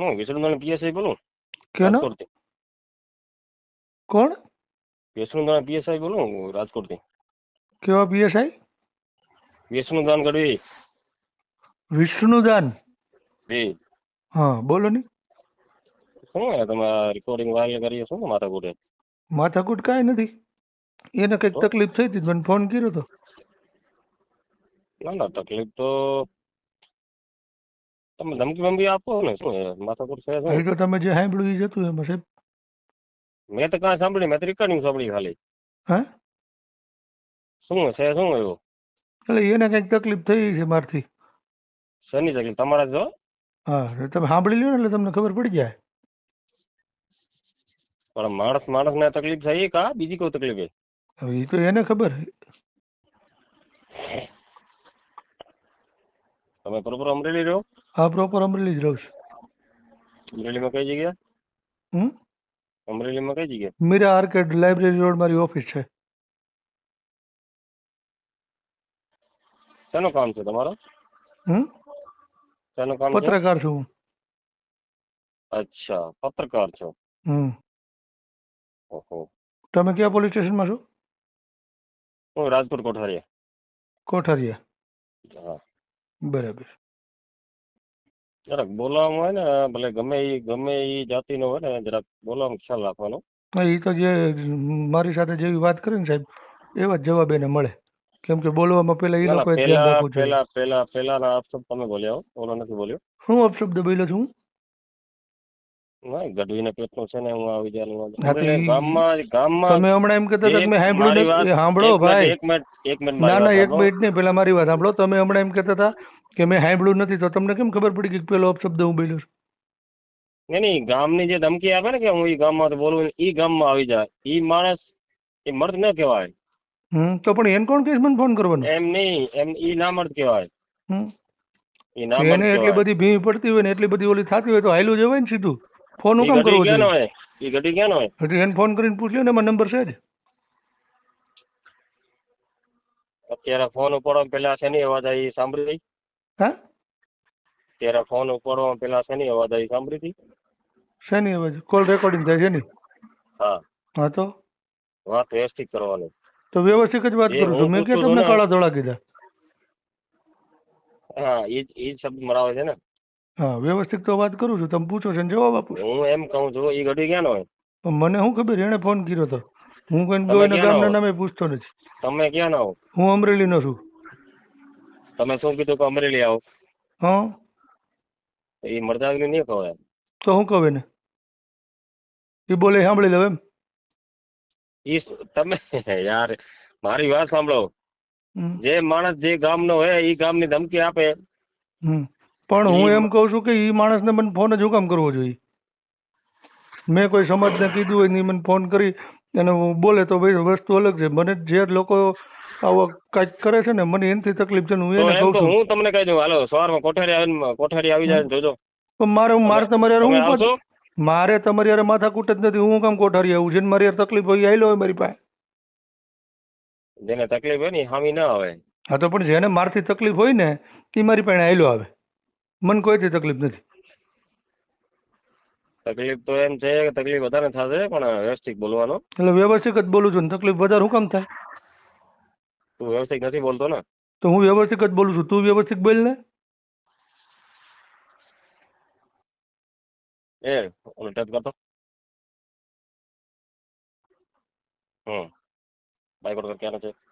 હું વિષ્ણુદાન પીએસઆઈ બોલું કેનો રાજકોટથી કોણ વિષ્ણુદાન પીએસઆઈ બોલું રાજકોટથી કેવા પીએસઆઈ વિષ્ણુદાન ગઢવી વિષ્ણુદાન જી હા બોલો ને શું હે તમે રેકોર્ડિંગ વાગે કરીએ શું માથા કુટ માથાકૂટ કાંઈ નથી એને કંઈક તકલીફ થઈ હતી તો મને ફોન કર્યો હતો ના ના તકલીફ તો તમે ધમકી બમકી આપો ને શું માથાકૂટ છે એ તો તમે જે સાંભળ્યું એ જતું એમાં સાહેબ. મેં તો કાંઈ સાંભળી મેં તો રેકોર્ડિંગ સાંભળી ખાલી. હે? શું છે શું એવું? એટલે એને કંઈક તકલીફ થઈ છે મારથી. શેની તકલીફ? તમારા જો હા? તમે સાંભળી લ્યો ને એટલે તમને ખબર પડી જાય. પણ માણસ માણસ ને તકલીફ થઈ કા? બીજી કોઈ તકલીફ હવે એ તો એને ખબર. તમે પ્રોપર અમરેલી રહ્યો? હા પ્રોપર અમરેલી જ રહું છું અમરેલીમાં કઈ જગ્યા? હમ? અમરેલીમાં કઈ જગ્યા? મીરા આર્કેડ લાઇબ્રેરી રોડ મારી ઓફિસ છે. શેનું કામ છે તમારો? હમ? શેનું કામ છે? પત્રકાર છું હું. અચ્છા પત્રકાર છો. હમ. ઓહો. તમે કયા પોલીસ સ્ટેશનમાં છો? હું રાજકોટ કોઠારીયા. કોઠારીયા. હા. બરાબર. જરાક બોલાવવામાં હોય ને ભલે ગમે એ ગમે એ જાતિનો હોય ને જરાક બોલવામાં ખ્યાલ રાખવાનો. એ તો જે મારી સાથે જેવી વાત કરી ને સાહેબ એવા જ જવાબ એને મળે. કેમ કે બોલવામાં પેલા એ લોકો પહેલા લોકોએ ધ્યાન પેલા રાખવું જોઈએ. પેલા પેલા પેલાના અપશબ્દ તમે બોલ્યા હો ઓલો નથી બોલ્યો. શું અપશબ્દ બોલ્યો છું ગઢવીને પેટનું છે ને હું આવી જવાનું હા તો ઈ- ગામમાં ગામમાં તમે હમણાં એમ કહેતા હતા મેં સાંભળ્યું સાંભળો ભાઈ. એક મિનિટ એક મિનિટ ના ના એક. મિનિટ નહીં પેલા મારી વાત સાંભળો. તમે હમણાં એમ કહેતા હતા કે મેં સાંભળ્યું નથી તો તમને કેમ ખબર પડી કે પેલો અપશબ્દ હું બોલ્યો નહીં નહીં ગામની જે ધમકી આપે ને કે હું ઈ ગામમાં બોલું ને ઈ ગામમાં આવી જાય. ઈ માણસ એ મર્દ ન કહેવાય. હમ તો પણ એને કોણ કહીશ મને ફોન કરવાનો? એમ નહીં એમ એ ના મર્દ કહેવાય ઈ ના એને એટલી બધી ભીમ પડતી હોય ને એટલી બધી ઓલી થતી હોય તો હાયલું જવાય ને સીધું. ફોન હું કેમ કરવો જોઈએ? ઘટી ક્યાં હોય? એટલે એને ફોન કરીને પૂછ્યો ને એમાં નંબર છે જ. અત્યારે ફોન ઉપાડવા પેલા શેની અવાજ આવી સાંભળી હતી હા? ત્યારે ફોન ઉપાડવા પેલા શેની અવાજ આવી સાંભળી હતી શેની અવાજ? કોલ રેકોર્ડિંગ થાય છે ની હા. હા તો? વાત વ્યવસ્થિત કરવાની. તો વ્યવસ્થિત જ વાત કરું છું. મેં કે તમને કાળા ધોળા કીધા. હા એ જ શબ્દ મરાવે છે ને? હા વ્યવસ્થિત તો વાત કરું છું. તમે પૂછો છો ને જવાબ આપું છું. હું એમ કહું છું એ ગઢી ક્યાં હોય? પણ મને શું ખબર એને ફોન કર્યો હતો હું કોઈ તમે કોઈના ક્યાંના ગામના નામે પૂછતો નથી. તમે ક્યાં ના હો? હું અમરેલીનો છું. તમે શું કીધું કે અમરેલી આવો? હા. એ મરદાગની નહીં કહો તો હું કહું એને? એ બોલે સાંભળી લઉં એમ. ઈ સ- તમે યાર મારી વાત સાંભળો. હમ. જે માણસ જે ગામનો હોય એ ગામની ધમકી આપે. હમ. પણ હું એમ કહું છું કે એ માણસને મને ફોન જ હું કામ કરવો જોઈએ. મેં કોઈ સમાજને કીધું હોય ને મને ફોન કરી અને હું બોલે તો ભાઈ વસ્તુ અલગ છે. મને જે લોકો આવો કાંઈક કરે છે ને મને એનાથી તકલીફ છે હું એને કહું છું. હું તમને કહી દઉં હાલો સવારમાં કોઠારી આવીને કોઠારી આવી જાય જોજો. પણ મારે હું મારે તમારે હું મારે તમારી યાર માથાકૂટ જ નથી. હું કામ કોઠારી આવું છે મારી યાર તકલીફ હોય આવેલો હોય મારી પાસે. જેને તકલીફ હોય ને હામી ના આવે. હા તો પણ જેને મારથી તકલીફ હોય ને એ મારી પાસે આવેલો આવે. મને કોઈથી તકલીફ નથી. તકલીફ તો એમ છે કે તકલીફ વધારે થશે પણ વ્યવસ્થિત બોલવાનો. એટલે વ્યવસ્થિત જ બોલું છું ને તકલીફ વધારે હું કામ થાય? તું વ્યવસ્થિત નથી બોલતો ને? તો હું વ્યવસ્થિત જ બોલું છું. તું વ્યવસ્થિત બોલ ને. એ ઓલો ટચ કરતો. હમ. બાય કોડ કર ક્યાં છે?